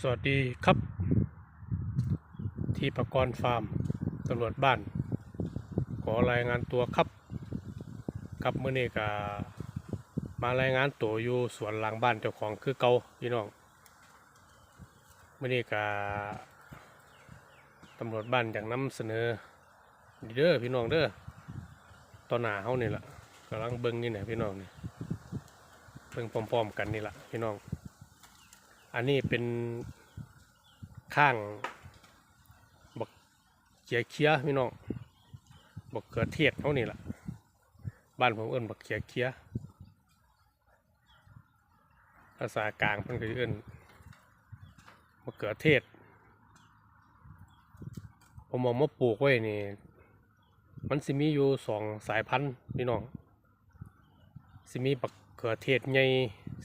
สวัสดีครับ ที่ประกรณ์ฟาร์มตำรวจบ้าน ขอรายงานตัวครับครับเมื่อนี้ก็มารายงานตัวอยู่สวนหลังบ้านเจ้าของคือเก่าพี่น้องเมื่อนี้ก็ตำรวจบ้านอยากนำเสนอเด้อพี่น้องเด้อตอนหน้าเฮานี่ล่ะกำลังเบิ่งนี่แหละพี่น้องนี่เบิ่งพร้อมๆกันนี่แหละพี่น้อง อันนี้เป็นข้างบักเขียเคียพี่น้องบักเขือเทศเขานี่แหละบ้านผมเอิ้นบักเขียเคียภาษากลางเพิ่นก็สิเอิ้นบักเขือเทศ ผมเอามาปลูกไว้นี่ มันสิมีอยู่สองสายพันธุ์พี่น้อง สิมีบักเขือเทศใหญ่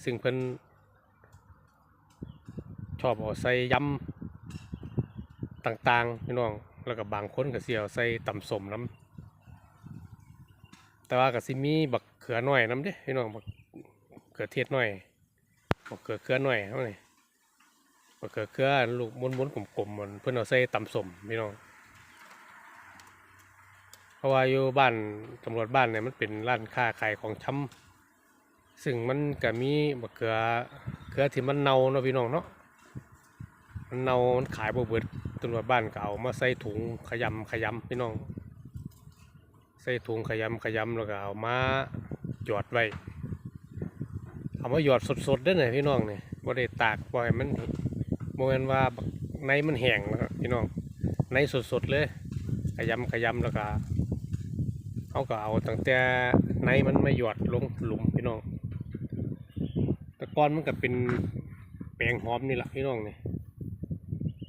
ซึ่งเพิ่น ชอบเอาใส่ยำต่างๆพี่น้อง แล้วก็บางคนก็เสียเอาใส่ตำสมน้ำแต่ว่าก็สิมีบักเขือหน่อยน้ำเด้พี่น้องบักเขือเทศหน่อยบักเขือเขือหน่อยเท่านี้บักเขือเขือลูกม้วนๆกลมๆมันเพื่อนเอาใส่ตำสมพี่น้องเพราะว่าอยู่บ้านตำรวจบ้านเนี่ยมันเป็นร้านค้าขายของช้ำซึ่งมันก็มีบักเขือเขือที่มันเน่าเนาะพี่น้องเนาะ มันเน่ามันขายบ่เบิดตำรวจบ้านเก็เอามาใส่ถุงขยำขยำพี่น้อง ใส่ถุงขยำขยำแล้วก็เอามาหยอดไว้เอามาหยอดสดๆเด้อเนี่ยพี่น้องเนี่ยบ่ได้ตากบ่ให้มันบ่แม่นว่าในมันแห้งแล้วพี่น้องในสดๆเลย ขยำขยำแล้วก็เขาก็เอาตั้งแต่ในมันไม่หยอดลงหลุมพี่น้องแต่ก้อนมันก็เป็นแปลงหอมนี่แหละพี่น้องนี่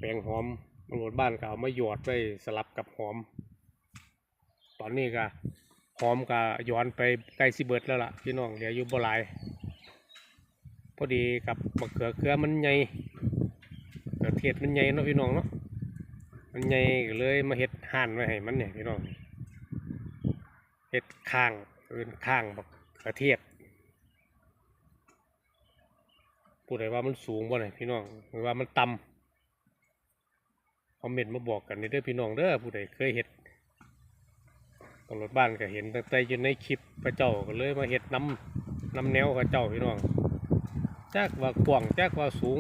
แปลงหอมตำรวจบ้านก็เอามาหยอดไว้สลับกับหอม ตอนนี้ก็หอมก็ย้อนไปใกล้สิเบิดแล้วล่ะพี่น้องเหลืออยู่บ่หลายพอดีกับมะเขือเขือมันใหญ่เขือเทศมันใหญ่เนาะพี่น้องเนาะมันใหญ่เลยมาเฮ็ดห่านไว้ให้มันเนี่ยพี่น้องเฮ็ดข้างเป็นข้างบักเขือเทศผู้ใดว่ามันสูงบ่เนี่ยพี่น้องหรือว่ามันต่ำ คอมเมนต์มาบอกกันนี่เด้อพี่น้องเด้อผู้ใดเคยเห็ดตำรวจบ้านก็เห็นตั้งแต่อยู่ในคลิปพระเจ้าก็เลยมาเห็ดน้ำน้ำแนวพระเจ้าพี่น้องจากว่ากว้างจากว่าสูง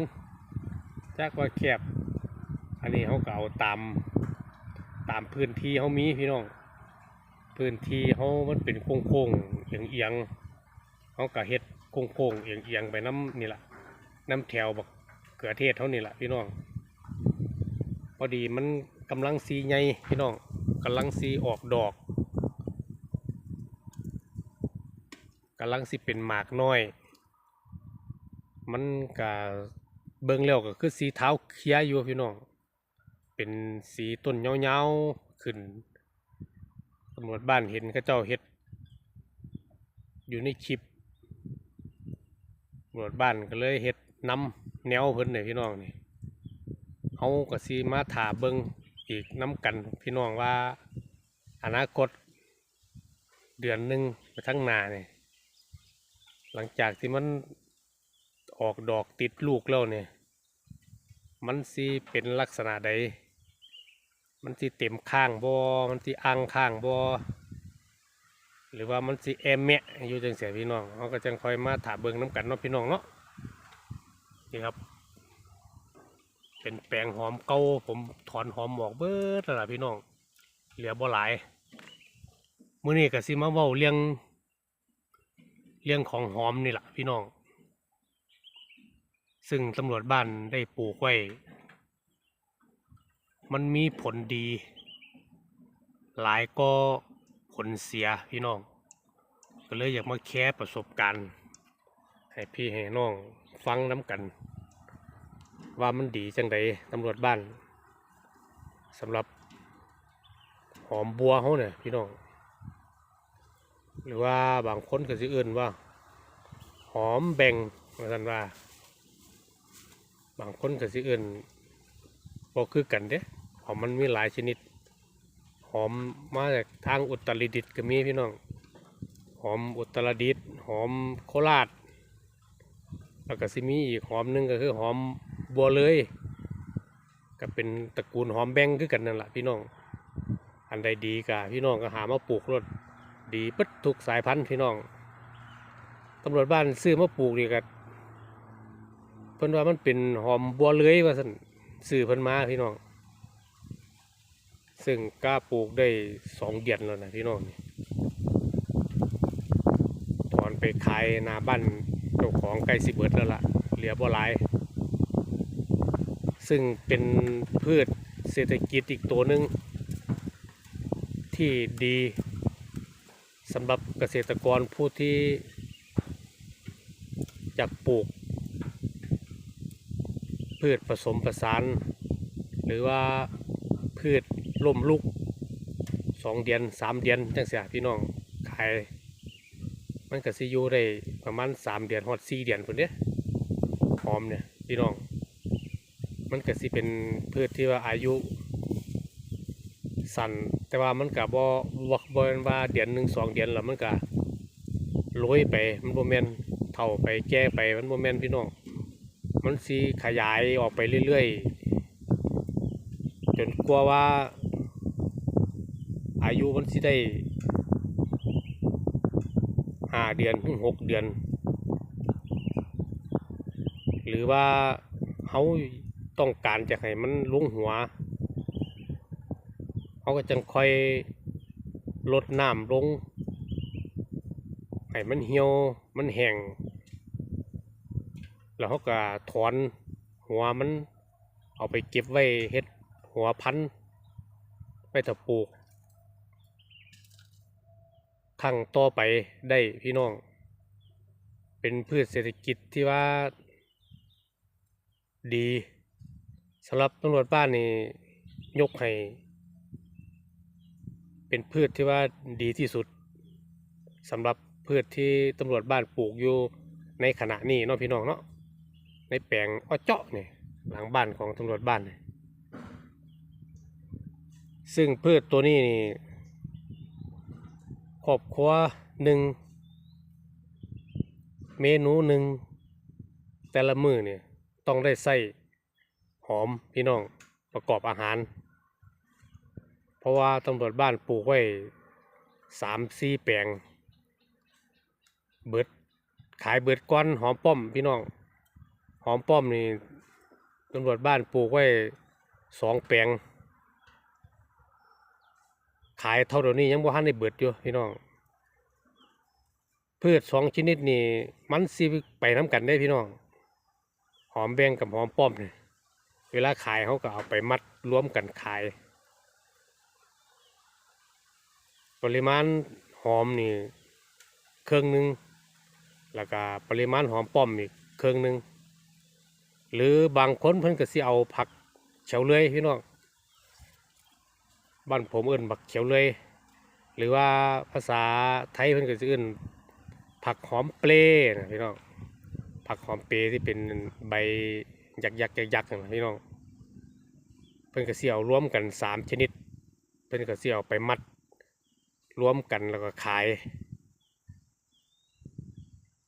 จากว่าแคบอันนี้เขาก็เอาตามตามพื้นที่เขามีพี่น้อง พื้นที่เขามันเป็นโค้งๆเอียงเอียงๆเขาก็เห็ดโค้งๆเอียงเอียงๆไปน้ำนี่แหละน้ำแถวบักเกือเทศเท่านี่แหละพี่น้อง พอดีมันกำลังสีใหญ่พี่น้องกำลังสีออกดอกกำลังสิเป็นหมากน้อย มันก็เบิ่งแล้วก็คือสีเท้าเคี้ยอยู่พี่น้อง เป็นสีต้นเงาๆขึ้นตำรวจบ้านเห็นเขาเจ้าเฮ็ด อยู่ในคลิปตำรวจบ้านก็เลยเฮ็ดนำแนวเพิ่นเนี่ยพี่น้องนี่ เขาก็สิมาถาเบิงอีกน้ำกันพี่น้องว่าอนาคตเดือนหนึ่งไปทั้งนาเนี่ยหลังจากที่มันออกดอกติดลูกแล้วเนี่ยมันสิเป็นลักษณะใด มันสิเต็มข้างบอมันสิอังข้างบอหรือว่ามันสิแอมแมะอยู่จังเสียพี่น้องเขาก็จังคอยมาถาเบิงน้ำกันเนาะพี่น้องเนาะนี่ครับ เป็นแปลงหอมเก่าผมถอนหอมออกเบิดแล้วล่ะพี่น้อง เหลือบ่หลายมื้อนี้ก็สิมาเว้าเรื่องเรื่องของหอมนี่แหละพี่น้อง ซึ่งตำรวจบ้านได้ปลูกไว้ มันมีผลดี หลายก็ผลเสียพี่น้อง ก็เลยอยากมาแชร์ประสบการณ์ ให้พี่ให้น้องฟังน้ำกัน ว่ามันดีจังใดตำรวจบ้านสำหรับหอมบัวเขาเนี่ยพี่น้อง หรือว่าบางคนก็สิเอื่นว่า หอมแบ่งว่าท่านว่า บางคนก็สิเอื่นบ่คือกันเด้หอมมันมีหลายชนิด หอมมาจากทางอุตรดิตถ์ก็มีพี่น้อง หอมอุตรดิตถ์หอมโคราชแล้วก็สิมีอีกหอมหนึงก็คือหอม บัวเลยก็เป็นตระกูลหอมแบงคือกันนั่นแหละพี่น้อง อันใดดีกะพี่น้องก็หามาปลูกรถดีปึ๊ดทุกสายพันธุ์พี่น้องตำรวจบ้านซื้อมาปลูกนี่ก็เพิ่นว่ามันเป็นหอมบัวเลยว่าซั่นซื้อเพิ่นมาพี่น้อง ซึ่งกล้าปลูกได้สองเดือนแล้วนะพี่น้องนี่ถอนไปขายนาบ้านเจ้าของใกล้สิเบิดแล้วล่ะเหลือบ่หลาย ซึ่งเป็นพืชเศรษฐกิจอีกตัวหนึ่งที่ดีสำหรับเกษตรกรผู้ที่อยากปลูก พืชผสมผสาน หรือว่าพืชล่มลุกสองเดือนสามเดือนจังเสียพี่น้องขาย มันก็สิอยู่ได้ประมาณสามเดือนฮอดสี่เดือนพุ่นเด้หอมเนี่ยพี่น้อง มันก็สิเป็นพืชที่ว่าอายุสั้นแต่ว่ามันก็บ่บ่บ่แม่นว่าเดือนหนึ่งสองเดือนแล้วมันก็โรยไปมันบ่แม่นเท่าไปแก่ไปมันบ่แม่นพี่น้องมันสิขยายออกไปเรื่อยๆ จนกลัวว่าอายุมันสิได้ห้าเดือนถึงหกเดือน หรือว่าเขา ต้องการจะให้มันลุงหัวเขาก็จังค่อยลดน้ำลงให้มันเหี่ยวมันแห้งแล้วเขาก็ถอนหัวมันเอาไปเก็บไว้เฮ็ดหัวพันไปถ้าปลูกครั้งต่อไปได้พี่น้อง เป็นพืชเศรษฐกิจที่ว่าดี สำหรับตำรวจบ้านนี่ยกให้เป็นพืชที่ว่าดีที่สุดสำหรับพืชที่ตำรวจบ้านปลูกอยู่ในขณะนี้เนาะพี่น้องเนาะในแปลงอ้อเจาะนี่หลังบ้านของตำรวจบ้านนี่ซึ่งพืชตัวนี้นี่ครอบครัวหนึ่งเมนูหนึ่งแต่ละมือเนี่ยต้องได้ใส่ อมพี่น้องประกอบอาหาร เพราะว่าตำรวจบ้านปลูกไว้สามสี่แปลง เบิดขายเบิดก้อนหอมป้อมพี่น้องหอมป้อมนี่ตำรวจบ้านปลูกไว้สองแปลง ขายเท่าเดี๋ยวนี้ยังบ่ทันได้เบิดอยู่พี่น้องพืชสองชนิดนี่มันสิไปน้กันได้พี่น้อง หอมแบงกับหอมป้อมเนี่ย เวลาขายเขาก็เอาไปมัดรวมกันขาย ปริมาณหอมนี่เครื่องหนึ่งแล้วก็ปริมาณหอมป้อมอีกเครื่องหนึ่งหรือบางคนเพิ่นก็สิเอาผักเฉาเลยพี่น้องบ้านผมเอิ้นผักเขียวเลย หรือว่าภาษาไทยเพิ่นก็สิเอิ้นผักหอมเปรนะพี่น้องผักหอมเปรที่เป็นใบ ยักยักยักยักๆนะพี่น้องเพิ่นก็สิเอารวมกันสามชนิด เพิ่นก็สิเอาไปมัดรวมกันแล้วก็ขาย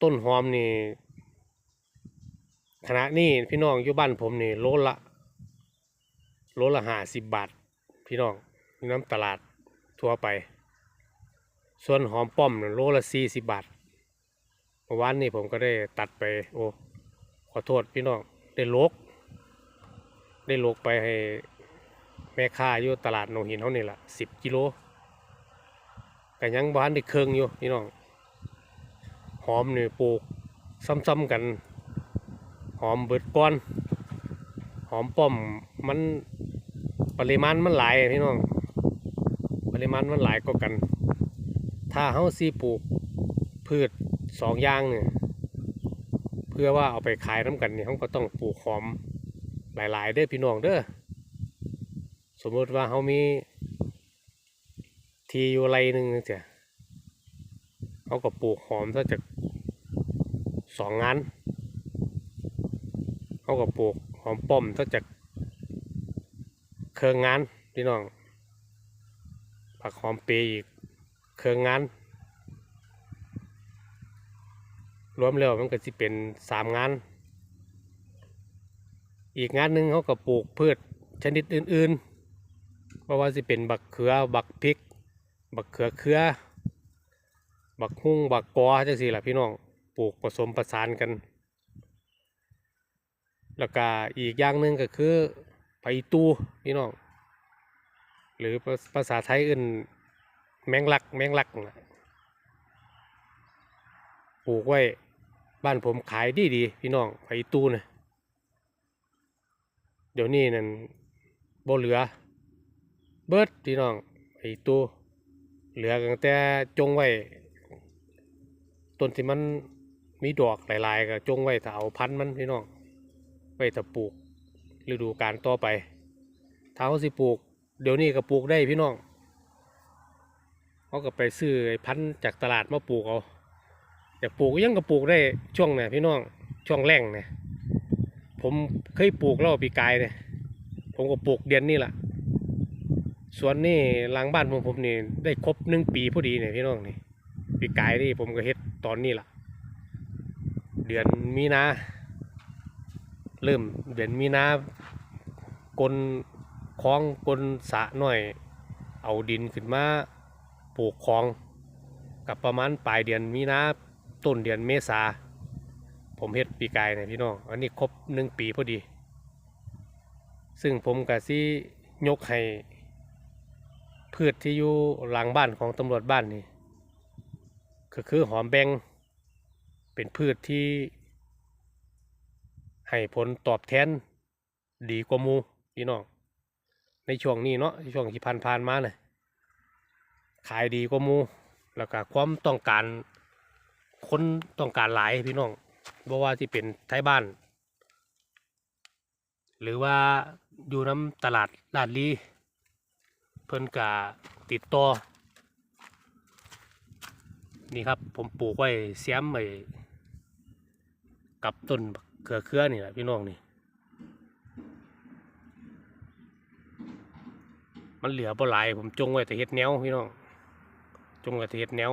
ต้นหอมนี่ขณะนี้พี่น้องอยู่บ้านผมนี่โลละโลละห้าสิบบาท พี่น้องอยู่น้ำตลาดทั่วไป ส่วนหอมป้อมน่โลละสี่สิบบาทเมื่อวานนี้ผมก็ได้ตัดไป โอ้ขอโทษพี่น้อง ได้โลก ได้โลกไปให้แม่ค้าอยู่ตลาดหนหินเขานี่แหละสิบกิโลก็ยังบ้านได้เครื่องอยู่พี่น้องหอมเนี่ยปลูกซ้ำๆกัน หอมเบิดก้อน หอมป้อมมันปริมาณมันหลายพี่น้องปริมาณมันหลายก็กัน ถ้าเฮาซีปลูกพืชสองอย่างเนี่ย เพื่อว่าเอาไปขายน้ำกันเนี่ยเขาก็ต้องปลูกหอมหลาย ๆ เด้อพี่น้องเด้อสมมติว่าเขามี ทีอยู่ไรหนึ่งเสียเขาก็ปลูกหอมซะจากสองงานเขาก็ปลูกหอมป้อมซะจากเครื่องงานพี่น้องผักหอมเปรย์อีกเครื่องงาน รวมแล้วมันก็จะเป็นสามงาน อีกงานหนึ่งเขาก็ปลูกพืชชนิดอื่นๆเพราะว่าสิเป็นบักเขือบักพริก บักเขือเครือบักฮุ้งบักกอจังสี่แหละพี่น้องปลูกผสมประสานกัน แล้วก็อีกอย่างหนึ่งก็คือไปตูพี่น้องหรือภาษาไทยอื่นแมงลักแมงลักปลูกไว้ บ้านผมขายดีดีพี่น้องไปตู้นะเดี๋ยวนี้นั่นบ่เหลือ เบิดพี่น้องไปตู้เหลือตั้งแต่จงไว้ต้นที่มันมีดอกหลาย ๆ ก็จงไว้ถ้าเอาพันธุ์มันพี่น้องไว้ถ้าปลูกฤดูกาลต่อไปถ้าเขาสิปลูก เดี๋ยวนี้ก็ปลูกได้พี่น้องเขาก็ไปซื้อไอ้พันธุ์จากตลาดมาปลูกเอา อยากปลูกก็ยังก็ปลูกได้ช่วงเนี่ยพี่น้องช่วงแรงเนี่ยผมเคยปลูกแล้วปีกายเนี่ยผมก็ปลูกเดือนนี้แหละสวนนี่หลังบ้านผมผมนี่ได้ครบหนึ่งปีพอดีเนี่ยพี่น้องนี่ปีกายนี่ผมก็เฮ็ดตอนนี้ล่ะเดือนมีนาเริ่มเดือนมีนากลคลองกลสะหน่อย เอาดินขึ้นมาปลูกคลองกับประมาณปลายเดือนมีนา ต้นเดือนเมษาผมเฮ็ดปีกายเนี่ยพี่น้อง อันนี้ครบหนึ่งปีพอดี ซึ่งผมกับซี่ยกให้พืชที่อยู่หลังบ้านของตำรวจบ้านนี่ก็คือหอมแบงเป็นพืชที่ ให้ผลตอบแทนดีกว่ามูพี่น้องในช่วงนี้เนาะช่วงที่ผ่านๆมาเนี่ยขายดีกว่ามู แล้วก็ความต้องการ คนต้องการหลายพี่น้องบ่ว่าที่เป็นไทยบ้าน หรือว่าอยู่น้ำตลาดลาดลีเพิ่นกะติดต่อนี่ครับผมปลูกไว้เสียมไว้กับต้นเกลือเครือนี่แหละพี่น้องนี่ มันเหลือบ่หลายผมจงไว้แต่เฮ็ดแนวพี่น้องจงไว้แต่เฮ็ดแนว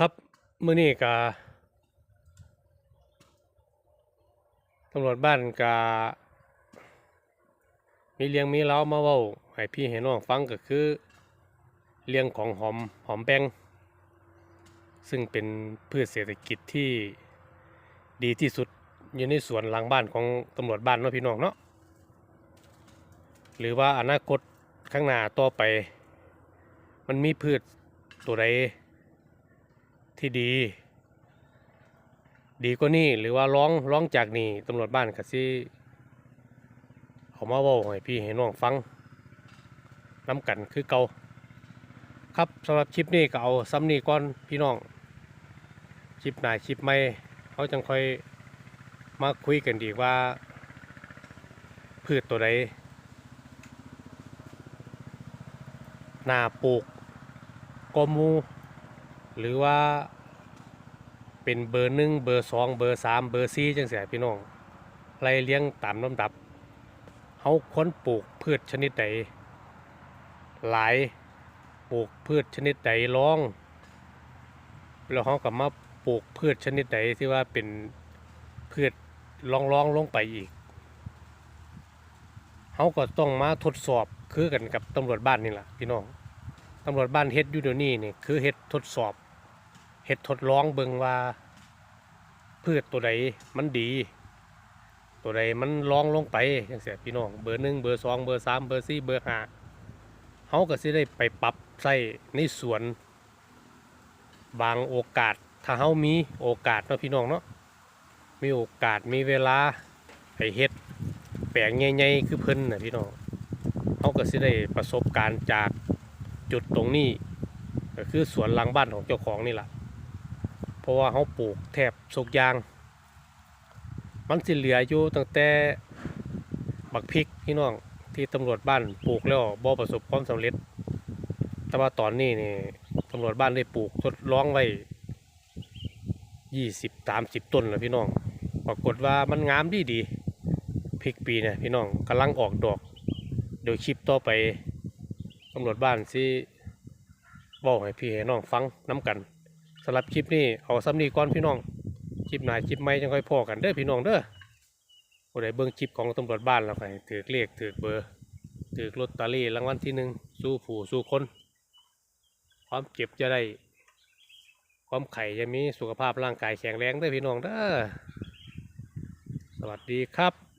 ครับมื้อนี้กะตำรวจบ้านกะมีเรื่องมีเล้ามาเว้าให้พี่ให้น้องฟังก็คือเรื่องของหอมหอมแบงซึ่งเป็นพืชเศรษฐกิจที่ดีที่สุดอยู่ในสวนหลังบ้านของตำรวจบ้านเนาะพี่น้องเนาะหรือว่าอนาคตข้างหน้าต่อไป มันมีพืชตัวใด ที่ดี ดีกว่านี้หรือว่าร้องร้องจากนี้ตำรวจบ้านก็สิเอามาเว้าให้พี่ให้น้องฟังน้ำกันคือเก่าครับสำหรับคลิปนี้ก็เอาซ้ำนี้ก่อนพี่น้องคลิปหนาคลิปไม่เขาจังค่อยมาคุยกันดีว่า พืชตัวใดนาปลูกกมู หรือว่าเป็นเบอร์หนึ่งเบอร์สองเบอร์สามเบอร์สี่จังเสียพี่น้องไล่เลี้ยงตามลำดับเขาค้นปลูกพืชชนิดใดหลายปลูกพืชชนิดใดร้อง แล้วเขาก็มาปลูกพืชชนิดใดที่ว่าเป็นพืชรองรองลงไปอีกเขาก็ต้องมาทดสอบคือกันกับตำรวจบ้านนี่แหละพี่น้องตำรวจบ้านเฮ็ดอยู่เดี๋ยวนี้นี่คือเฮ็ดทดสอบ เฮ็ดทดลองเบิ่งว่า พืชตัวใดมันดี ตัวใดมันรองลงไปจังเสียพี่น้องเบอร์หนึ่งเบอร์สองเบอร์สามเบอร์สี่เบอร์ห้าเขาก็สิได้ไปปรับใส่ในสวน บางโอกาสถ้าเฮามีโอกาสเนาะพี่น้องเนาะมีโอกาสมีเวลาไปเฮ็ดแปลงใหญ่ๆคือเพิ่นน่ะพี่น้องเฮาก็สิได้ประสบการณ์จากจุดตรงนี้ก็คือสวนหลังบ้านของเจ้าของนี่แหละ เพราะว่าเฮาปลูกแทบทุกยาง มันสิเหลืออยู่ตั้งแต่บักพริกพี่น้องที่ตำรวจบ้านปลูกแล้วบ่ประสบความสำเร็จ แต่ว่าตอนนี้นี่ตำรวจบ้านได้ปลูกทดลองไว้ยี่สิบสามสิบต้นแล้วพี่น้อง ปรากฏว่ามันงามดีดีพริกปีเนี่ยพี่น้องกำลังออกดอก เดี๋ยวคลิปต่อไปตำรวจบ้านสิบอกให้พี่ให้น้องฟังน้ำกัน สำหรับคลิปนี้เอาซ้ำนี้ก่อนพี่น้อง คลิปหนาคลิปใหม่จังค่อยพอกันเด้อพี่น้องเด้อผู้ใดเบิ่งคลิปของตำรวจบ้านแล้วก็ให้ถือเลขถือเบอร์ถือลอตเตอรี่รางวัลที่หนึ่งสู้ผู้สู้คนความเจ็บจะได้ ความไข่จะมีสุขภาพร่างกายแข็งแรงเด้อพี่น้องเด้อสวัสดีครับ